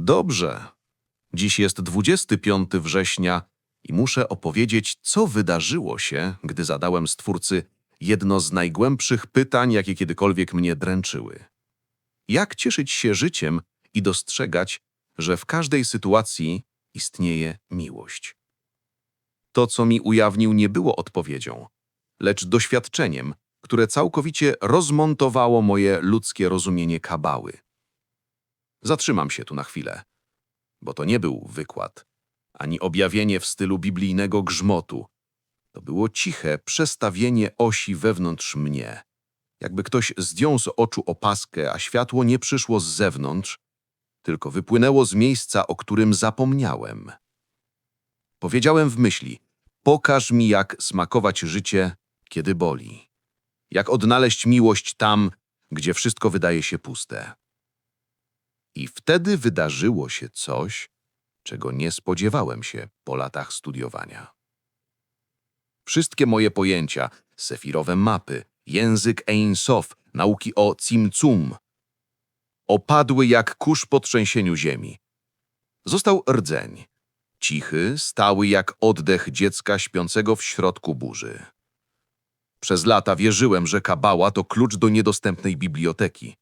Dobrze. Dziś jest 25 września i muszę opowiedzieć, co wydarzyło się, gdy zadałem Stwórcy jedno z najgłębszych pytań, jakie kiedykolwiek mnie dręczyły. Jak cieszyć się życiem i dostrzegać, że w każdej sytuacji istnieje miłość? To, co mi ujawnił, nie było odpowiedzią, lecz doświadczeniem, które całkowicie rozmontowało moje ludzkie rozumienie kabały. Zatrzymam się tu na chwilę, bo to nie był wykład, ani objawienie w stylu biblijnego grzmotu. To było ciche przestawienie osi wewnątrz mnie. Jakby ktoś zdjął z oczu opaskę, a światło nie przyszło z zewnątrz, tylko wypłynęło z miejsca, o którym zapomniałem. Powiedziałem w myśli, pokaż mi, jak smakować życie, kiedy boli. Jak odnaleźć miłość tam, gdzie wszystko wydaje się puste. I wtedy wydarzyło się coś, czego nie spodziewałem się po latach studiowania. Wszystkie moje pojęcia, sefirowe mapy, język Ein Sof, nauki o Cim-Cum, opadły jak kurz po trzęsieniu ziemi. Został rdzeń, cichy, stały jak oddech dziecka śpiącego w środku burzy. Przez lata wierzyłem, że kabała to klucz do niedostępnej biblioteki.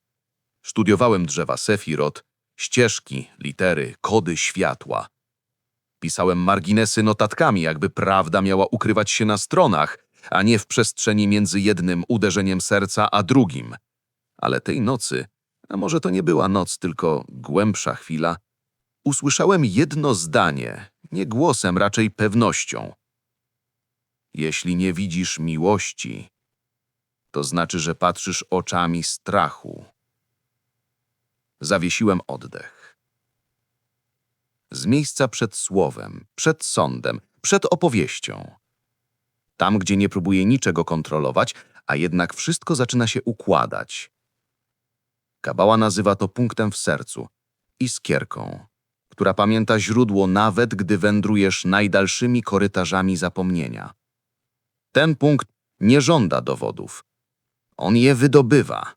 Studiowałem drzewa sefirot, ścieżki, litery, kody światła. Pisałem marginesy notatkami, jakby prawda miała ukrywać się na stronach, a nie w przestrzeni między jednym uderzeniem serca a drugim. Ale tej nocy, a może to nie była noc, tylko głębsza chwila, usłyszałem jedno zdanie, nie głosem, raczej pewnością. Jeśli nie widzisz miłości, to znaczy, że patrzysz oczami strachu. Zawiesiłem oddech. Z miejsca przed słowem, przed sądem, przed opowieścią. Tam, gdzie nie próbuję niczego kontrolować, a jednak wszystko zaczyna się układać. Kabała nazywa to punktem w sercu, iskierką, która pamięta źródło nawet, gdy wędrujesz najdalszymi korytarzami zapomnienia. Ten punkt nie żąda dowodów. On je wydobywa.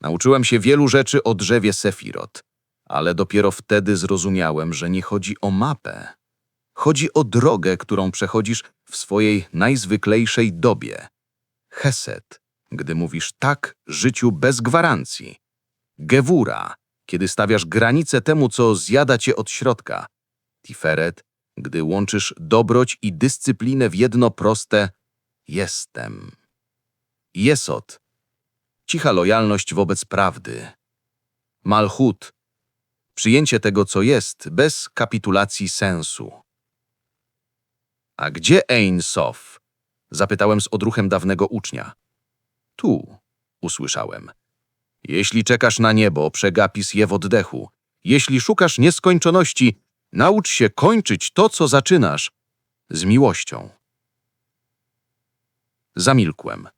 Nauczyłem się wielu rzeczy o drzewie Sefirot, ale dopiero wtedy zrozumiałem, że nie chodzi o mapę. Chodzi o drogę, którą przechodzisz w swojej najzwyklejszej dobie. Hesed, gdy mówisz tak życiu bez gwarancji. Gewura, kiedy stawiasz granice temu, co zjada cię od środka. Tiferet, gdy łączysz dobroć i dyscyplinę w jedno proste jestem. Jesot, cicha lojalność wobec prawdy. Malchut, przyjęcie tego, co jest, bez kapitulacji sensu. A gdzie Ein Sof? Zapytałem z odruchem dawnego ucznia. Tu, usłyszałem. Jeśli czekasz na niebo, przegapis je w oddechu. Jeśli szukasz nieskończoności, naucz się kończyć to, co zaczynasz, z miłością. Zamilkłem.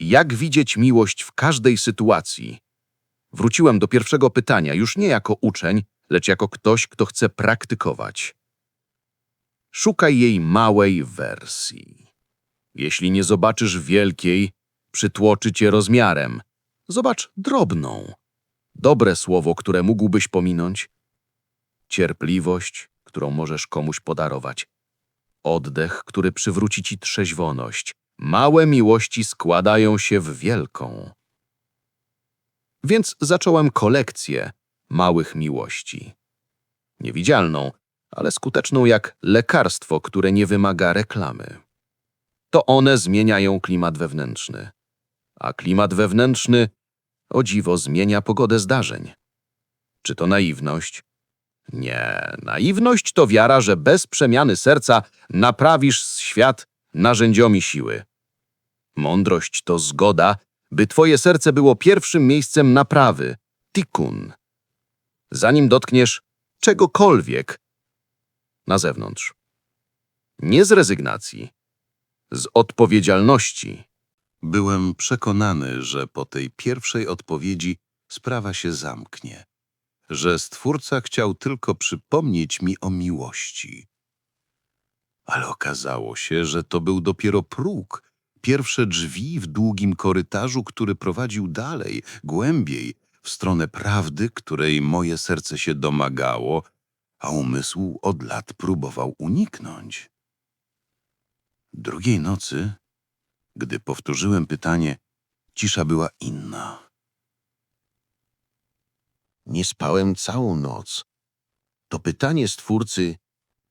Jak widzieć miłość w każdej sytuacji? Wróciłem do pierwszego pytania, już nie jako uczeń, lecz jako ktoś, kto chce praktykować. Szukaj jej małej wersji. Jeśli nie zobaczysz wielkiej, przytłoczy cię rozmiarem. Zobacz drobną. Dobre słowo, które mógłbyś pominąć. Cierpliwość, którą możesz komuś podarować. Oddech, który przywróci ci trzeźwoność. Małe miłości składają się w wielką. Więc zacząłem kolekcję małych miłości. Niewidzialną, ale skuteczną jak lekarstwo, które nie wymaga reklamy. To one zmieniają klimat wewnętrzny. A klimat wewnętrzny, o dziwo, zmienia pogodę zdarzeń. Czy to naiwność? Nie, naiwność to wiara, że bez przemiany serca naprawisz świat narzędziomi siły. Mądrość to zgoda, by twoje serce było pierwszym miejscem naprawy, tikkun. Zanim dotkniesz czegokolwiek na zewnątrz. Nie z rezygnacji, z odpowiedzialności. Byłem przekonany, że po tej pierwszej odpowiedzi sprawa się zamknie, że Stwórca chciał tylko przypomnieć mi o miłości. Ale okazało się, że to był dopiero próg, pierwsze drzwi w długim korytarzu, który prowadził dalej, głębiej, w stronę prawdy, której moje serce się domagało, a umysł od lat próbował uniknąć. Drugiej nocy, gdy powtórzyłem pytanie, cisza była inna. Nie spałem całą noc. To pytanie stwórcy,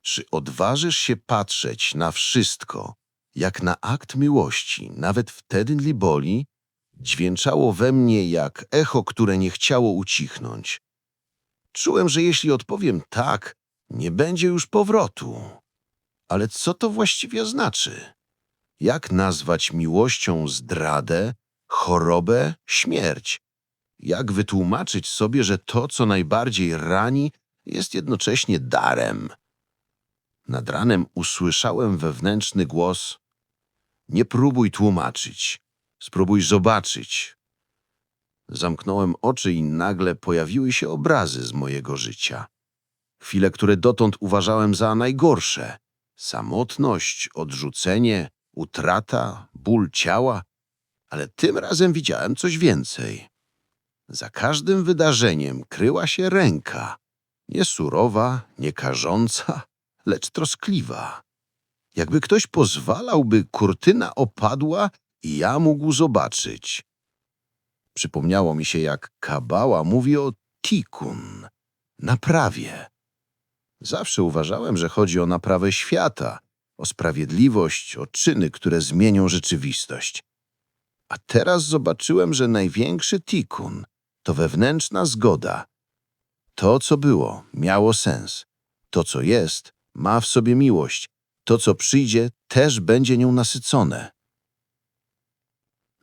czy odważysz się patrzeć na wszystko, jak na akt miłości, nawet wtedy gdy boli, dźwięczało we mnie jak echo, które nie chciało ucichnąć. Czułem, że jeśli odpowiem tak, nie będzie już powrotu. Ale co to właściwie znaczy? Jak nazwać miłością zdradę, chorobę, śmierć? Jak wytłumaczyć sobie, że to, co najbardziej rani, jest jednocześnie darem? Nad ranem usłyszałem wewnętrzny głos: Nie próbuj tłumaczyć, spróbuj zobaczyć. Zamknąłem oczy i nagle pojawiły się obrazy z mojego życia. Chwile, które dotąd uważałem za najgorsze. Samotność, odrzucenie, utrata, ból ciała. Ale tym razem widziałem coś więcej. Za każdym wydarzeniem kryła się ręka. Nie surowa, nie karząca, lecz troskliwa. Jakby ktoś pozwalał, by kurtyna opadła i ja mógł zobaczyć. Przypomniało mi się, jak Kabała mówi o tikun, naprawie. Zawsze uważałem, że chodzi o naprawę świata, o sprawiedliwość, o czyny, które zmienią rzeczywistość. A teraz zobaczyłem, że największy tikun to wewnętrzna zgoda. To, co było, miało sens. To, co jest, ma w sobie miłość. To, co przyjdzie, też będzie nią nasycone.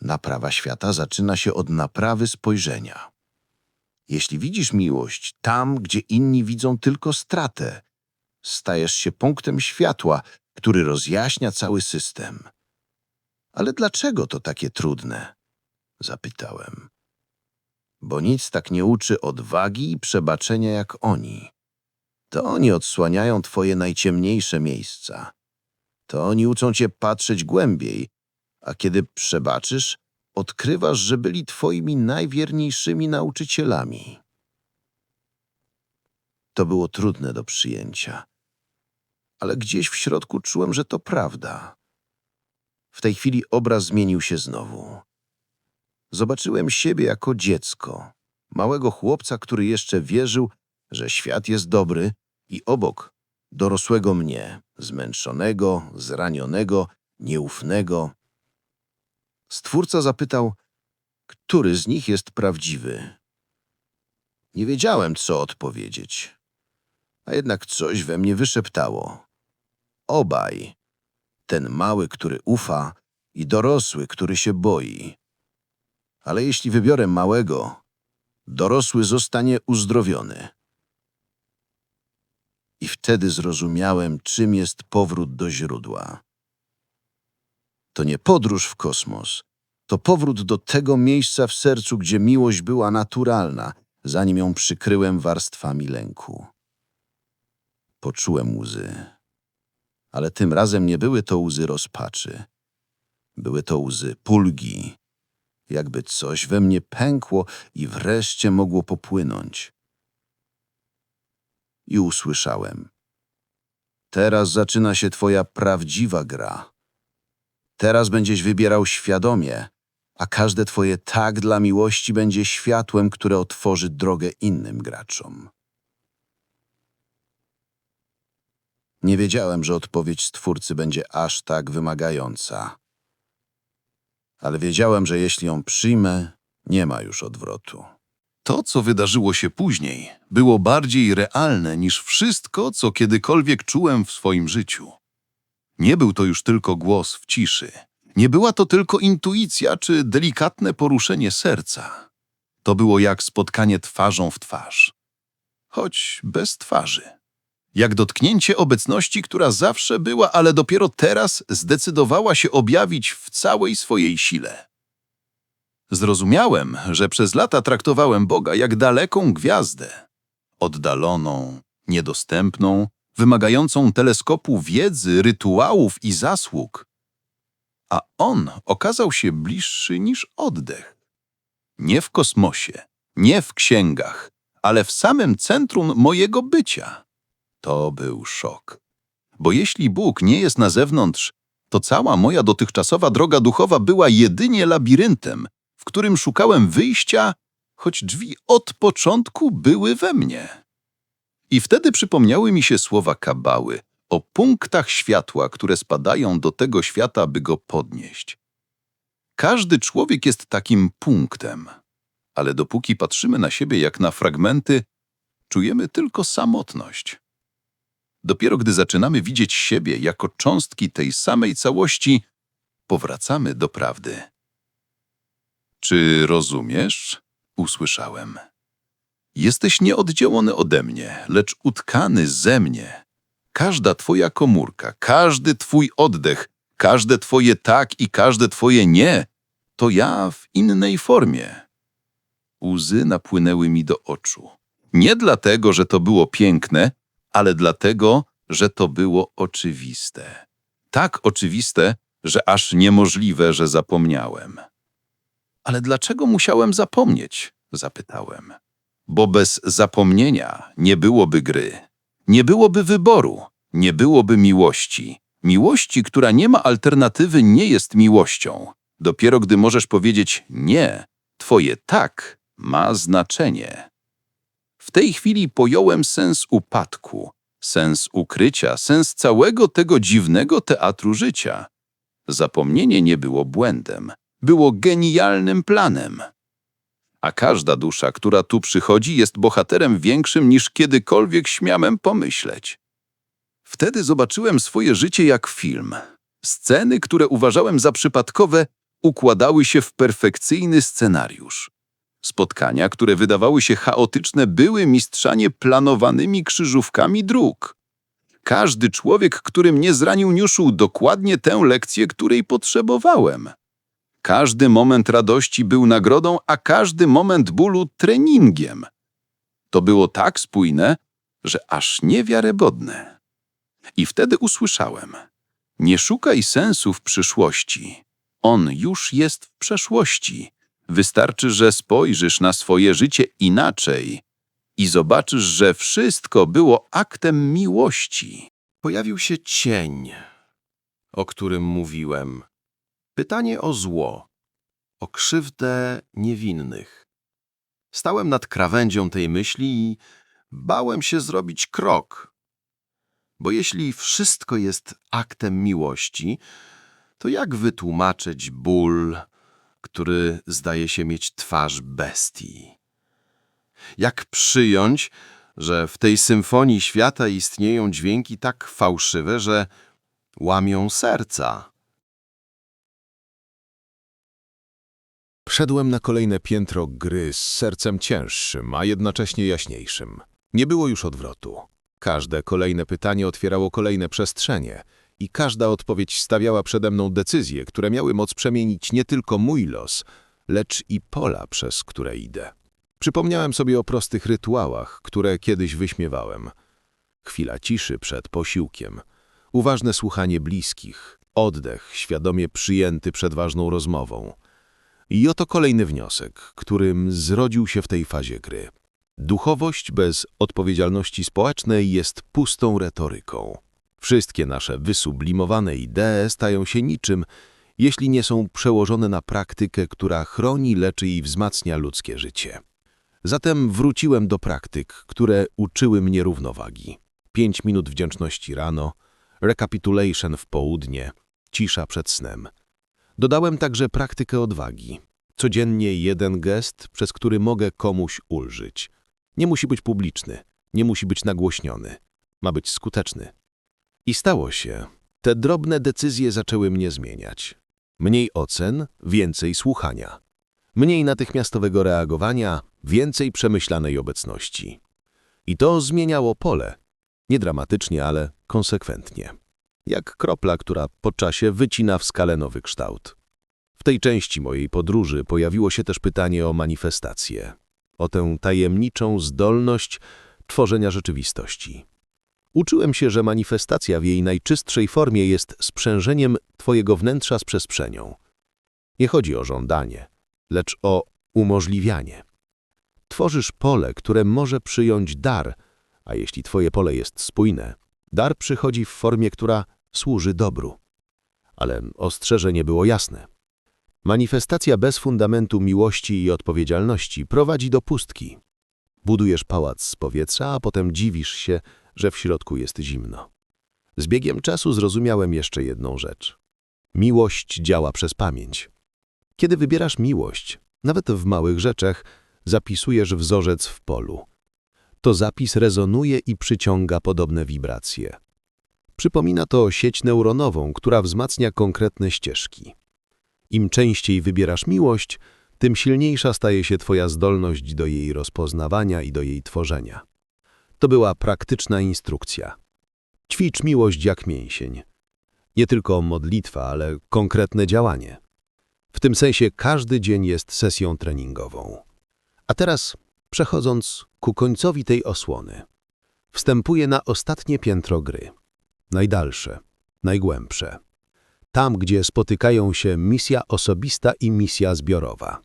Naprawa świata zaczyna się od naprawy spojrzenia. Jeśli widzisz miłość tam, gdzie inni widzą tylko stratę, stajesz się punktem światła, który rozjaśnia cały system. Ale dlaczego to takie trudne? Zapytałem. Bo nic tak nie uczy odwagi i przebaczenia jak oni. To oni odsłaniają twoje najciemniejsze miejsca. To oni uczą cię patrzeć głębiej, a kiedy przebaczysz, odkrywasz, że byli twoimi najwierniejszymi nauczycielami. To było trudne do przyjęcia, ale gdzieś w środku czułem, że to prawda. W tej chwili obraz zmienił się znowu. Zobaczyłem siebie jako dziecko, małego chłopca, który jeszcze wierzył, że świat jest dobry i obok dorosłego mnie, zmęczonego, zranionego, nieufnego. Stwórca zapytał, który z nich jest prawdziwy. Nie wiedziałem, co odpowiedzieć, a jednak coś we mnie wyszeptało. Obaj, ten mały, który ufa i dorosły, który się boi. Ale jeśli wybiorę małego, dorosły zostanie uzdrowiony. I wtedy zrozumiałem, czym jest powrót do źródła. To nie podróż w kosmos, to powrót do tego miejsca w sercu, gdzie miłość była naturalna, zanim ją przykryłem warstwami lęku. Poczułem łzy, ale tym razem nie były to łzy rozpaczy. Były to łzy pulgi, jakby coś we mnie pękło i wreszcie mogło popłynąć. I usłyszałem. Teraz zaczyna się twoja prawdziwa gra. Teraz będziesz wybierał świadomie, a każde twoje tak dla miłości będzie światłem, które otworzy drogę innym graczom. Nie wiedziałem, że odpowiedź Stwórcy będzie aż tak wymagająca. Ale wiedziałem, że jeśli ją przyjmę, nie ma już odwrotu. To, co wydarzyło się później, było bardziej realne niż wszystko, co kiedykolwiek czułem w swoim życiu. Nie był to już tylko głos w ciszy. Nie była to tylko intuicja czy delikatne poruszenie serca. To było jak spotkanie twarzą w twarz, choć bez twarzy. Jak dotknięcie obecności, która zawsze była, ale dopiero teraz zdecydowała się objawić w całej swojej sile. Zrozumiałem, że przez lata traktowałem Boga jak daleką gwiazdę. Oddaloną, niedostępną, wymagającą teleskopu wiedzy, rytuałów i zasług. A On okazał się bliższy niż oddech. Nie w kosmosie, Nie w księgach, ale w samym centrum mojego bycia. To był szok. Bo jeśli Bóg nie jest na zewnątrz, to cała moja dotychczasowa droga duchowa była jedynie labiryntem, w którym szukałem wyjścia, choć drzwi od początku były we mnie. I wtedy przypomniały mi się słowa Kabały o punktach światła, które spadają do tego świata, by go podnieść. Każdy człowiek jest takim punktem, ale dopóki patrzymy na siebie jak na fragmenty, czujemy tylko samotność. Dopiero gdy zaczynamy widzieć siebie jako cząstki tej samej całości, powracamy do prawdy. Czy rozumiesz? Usłyszałem. Jesteś nieoddzielony ode mnie, lecz utkany ze mnie. Każda twoja komórka, każdy twój oddech, każde twoje tak i każde twoje nie, to ja w innej formie. Łzy napłynęły mi do oczu. Nie dlatego, że to było piękne, ale dlatego, że to było oczywiste. Tak oczywiste, że aż niemożliwe, że zapomniałem. Ale dlaczego musiałem zapomnieć? Zapytałem. Bo bez zapomnienia nie byłoby gry, nie byłoby wyboru, nie byłoby miłości. Miłości, która nie ma alternatywy, nie jest miłością. Dopiero gdy możesz powiedzieć nie, twoje tak ma znaczenie. W tej chwili pojąłem sens upadku, sens ukrycia, sens całego tego dziwnego teatru życia. Zapomnienie nie było błędem, było genialnym planem. A każda dusza, która tu przychodzi, jest bohaterem większym niż kiedykolwiek śmiałem pomyśleć. Wtedy zobaczyłem swoje życie jak film. Sceny, które uważałem za przypadkowe, układały się w perfekcyjny scenariusz. Spotkania, które wydawały się chaotyczne, były mistrzanie planowanymi krzyżówkami dróg. Każdy człowiek, który mnie zranił, niósł dokładnie tę lekcję, której potrzebowałem. Każdy moment radości był nagrodą, a każdy moment bólu treningiem. To było tak spójne, że aż niewiarygodne. I wtedy usłyszałem: Nie szukaj sensu w przyszłości. On już jest w przeszłości. Wystarczy, że spojrzysz na swoje życie inaczej i zobaczysz, że wszystko było aktem miłości. Pojawił się cień, o którym mówiłem. Pytanie o zło, o krzywdę niewinnych. Stałem nad krawędzią tej myśli i bałem się zrobić krok. Bo jeśli wszystko jest aktem miłości, to jak wytłumaczyć ból, który zdaje się mieć twarz bestii? Jak przyjąć, że w tej symfonii świata istnieją dźwięki tak fałszywe, że łamią serca? Wszedłem na kolejne piętro gry z sercem cięższym, a jednocześnie jaśniejszym. Nie było już odwrotu. Każde kolejne pytanie otwierało kolejne przestrzenie i każda odpowiedź stawiała przede mną decyzje, które miały moc przemienić nie tylko mój los, lecz i pola, przez które idę. Przypomniałem sobie o prostych rytuałach, które kiedyś wyśmiewałem. Chwila ciszy przed posiłkiem, uważne słuchanie bliskich, oddech świadomie przyjęty przed ważną rozmową. I oto kolejny wniosek, którym zrodził się w tej fazie gry. Duchowość bez odpowiedzialności społecznej jest pustą retoryką. Wszystkie nasze wysublimowane idee stają się niczym, jeśli nie są przełożone na praktykę, która chroni, leczy i wzmacnia ludzkie życie. Zatem wróciłem do praktyk, które uczyły mnie równowagi. Pięć minut wdzięczności rano, recapitulation w południe, cisza przed snem. Dodałem także praktykę odwagi. Codziennie jeden gest, przez który mogę komuś ulżyć. Nie musi być publiczny, nie musi być nagłośniony. Ma być skuteczny. I stało się. Te drobne decyzje zaczęły mnie zmieniać. Mniej ocen, więcej słuchania. Mniej natychmiastowego reagowania, więcej przemyślanej obecności. I to zmieniało pole. Nie dramatycznie, ale konsekwentnie. Jak kropla, która po czasie wycina w skale nowy kształt. W tej części mojej podróży pojawiło się też pytanie o manifestację. O tę tajemniczą zdolność tworzenia rzeczywistości. Uczyłem się, że manifestacja w jej najczystszej formie jest sprzężeniem Twojego wnętrza z przestrzenią. Nie chodzi o żądanie, lecz o umożliwianie. Tworzysz pole, które może przyjąć dar, a jeśli twoje pole jest spójne, dar przychodzi w formie, która służy dobru. Ale ostrzeżenie było jasne. Manifestacja bez fundamentu miłości i odpowiedzialności prowadzi do pustki. Budujesz pałac z powietrza, a potem dziwisz się, że w środku jest zimno. Z biegiem czasu zrozumiałem jeszcze jedną rzecz. Miłość działa przez pamięć. Kiedy wybierasz miłość, nawet w małych rzeczach, zapisujesz wzorzec w polu. To zapis rezonuje i przyciąga podobne wibracje. Przypomina to sieć neuronową, która wzmacnia konkretne ścieżki. Im częściej wybierasz miłość, tym silniejsza staje się Twoja zdolność do jej rozpoznawania i do jej tworzenia. To była praktyczna instrukcja. Ćwicz miłość jak mięsień. Nie tylko modlitwa, ale konkretne działanie. W tym sensie każdy dzień jest sesją treningową. A teraz, przechodząc ku końcowi tej osłony, wstępuję na ostatnie piętro gry. Najdalsze, najgłębsze. Tam, gdzie spotykają się misja osobista i misja zbiorowa.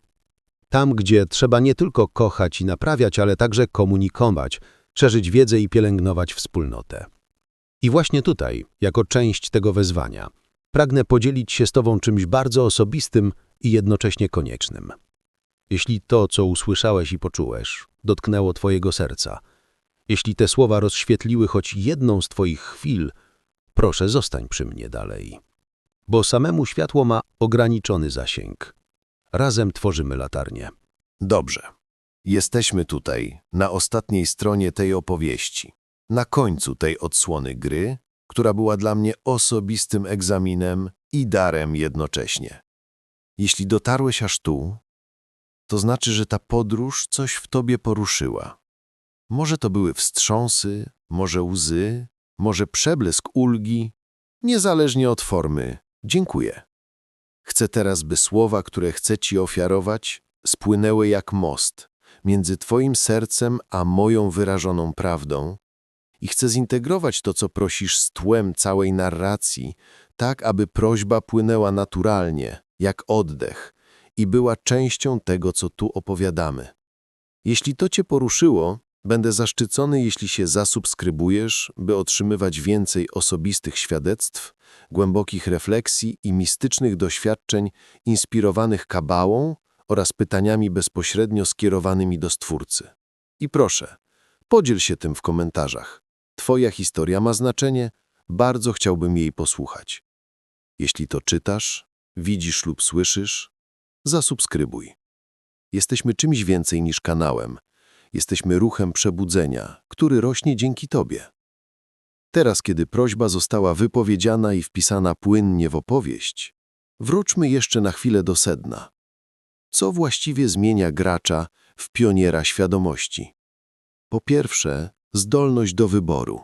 Tam, gdzie trzeba nie tylko kochać i naprawiać, ale także komunikować, szerzyć wiedzę i pielęgnować wspólnotę. I właśnie tutaj, jako część tego wezwania, pragnę podzielić się z Tobą czymś bardzo osobistym i jednocześnie koniecznym. Jeśli to, co usłyszałeś i poczułeś, dotknęło Twojego serca, jeśli te słowa rozświetliły choć jedną z Twoich chwil, proszę zostań przy mnie dalej. Bo samemu światło ma ograniczony zasięg. Razem tworzymy latarnię. Dobrze. Jesteśmy tutaj, na ostatniej stronie tej opowieści, na końcu tej odsłony gry, która była dla mnie osobistym egzaminem i darem jednocześnie. Jeśli dotarłeś aż tu, to znaczy, że ta podróż coś w tobie poruszyła. Może to były wstrząsy, może łzy, może przebłysk ulgi, niezależnie od formy. Dziękuję. Chcę teraz, by słowa, które chcę Ci ofiarować, spłynęły jak most między Twoim sercem a moją wyrażoną prawdą i chcę zintegrować to, co prosisz z tłem całej narracji, tak, aby prośba płynęła naturalnie, jak oddech i była częścią tego, co tu opowiadamy. Jeśli to Cię poruszyło, będę zaszczycony, jeśli się zasubskrybujesz, by otrzymywać więcej osobistych świadectw, głębokich refleksji i mistycznych doświadczeń inspirowanych kabałą oraz pytaniami bezpośrednio skierowanymi do Stwórcy. I proszę, podziel się tym w komentarzach. Twoja historia ma znaczenie, bardzo chciałbym jej posłuchać. Jeśli to czytasz, widzisz lub słyszysz, zasubskrybuj. Jesteśmy czymś więcej niż kanałem. Jesteśmy ruchem przebudzenia, który rośnie dzięki Tobie. Teraz, kiedy prośba została wypowiedziana i wpisana płynnie w opowieść, wróćmy jeszcze na chwilę do sedna. Co właściwie zmienia gracza w pioniera świadomości? Po pierwsze, zdolność do wyboru.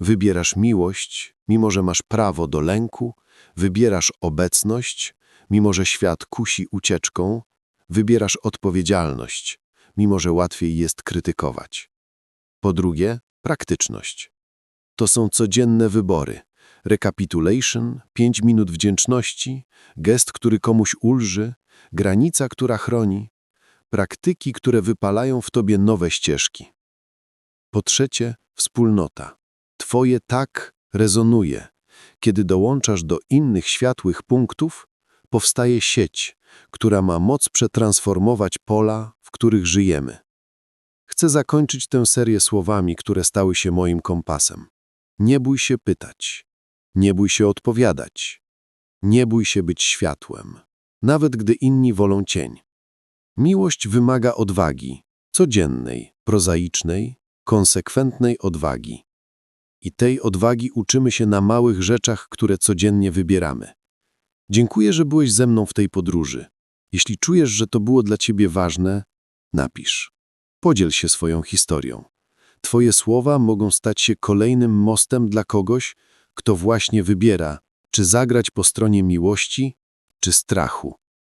Wybierasz miłość, mimo że masz prawo do lęku, wybierasz obecność, mimo że świat kusi ucieczką, wybierasz odpowiedzialność, mimo że łatwiej jest krytykować. Po drugie, praktyczność. To są codzienne wybory. Recapitulation, pięć minut wdzięczności, gest, który komuś ulży, granica, która chroni, praktyki, które wypalają w tobie nowe ścieżki. Po trzecie, wspólnota. Twoje tak rezonuje. Kiedy dołączasz do innych światłych punktów, powstaje sieć, która ma moc przetransformować pola, w których żyjemy. Chcę zakończyć tę serię słowami, które stały się moim kompasem. Nie bój się pytać. Nie bój się odpowiadać. Nie bój się być światłem, nawet gdy inni wolą cień. Miłość wymaga odwagi, codziennej, prozaicznej, konsekwentnej odwagi. I tej odwagi uczymy się na małych rzeczach, które codziennie wybieramy. Dziękuję, że byłeś ze mną w tej podróży. Jeśli czujesz, że to było dla ciebie ważne, napisz. Podziel się swoją historią. Twoje słowa mogą stać się kolejnym mostem dla kogoś, kto właśnie wybiera, czy zagrać po stronie miłości, czy strachu.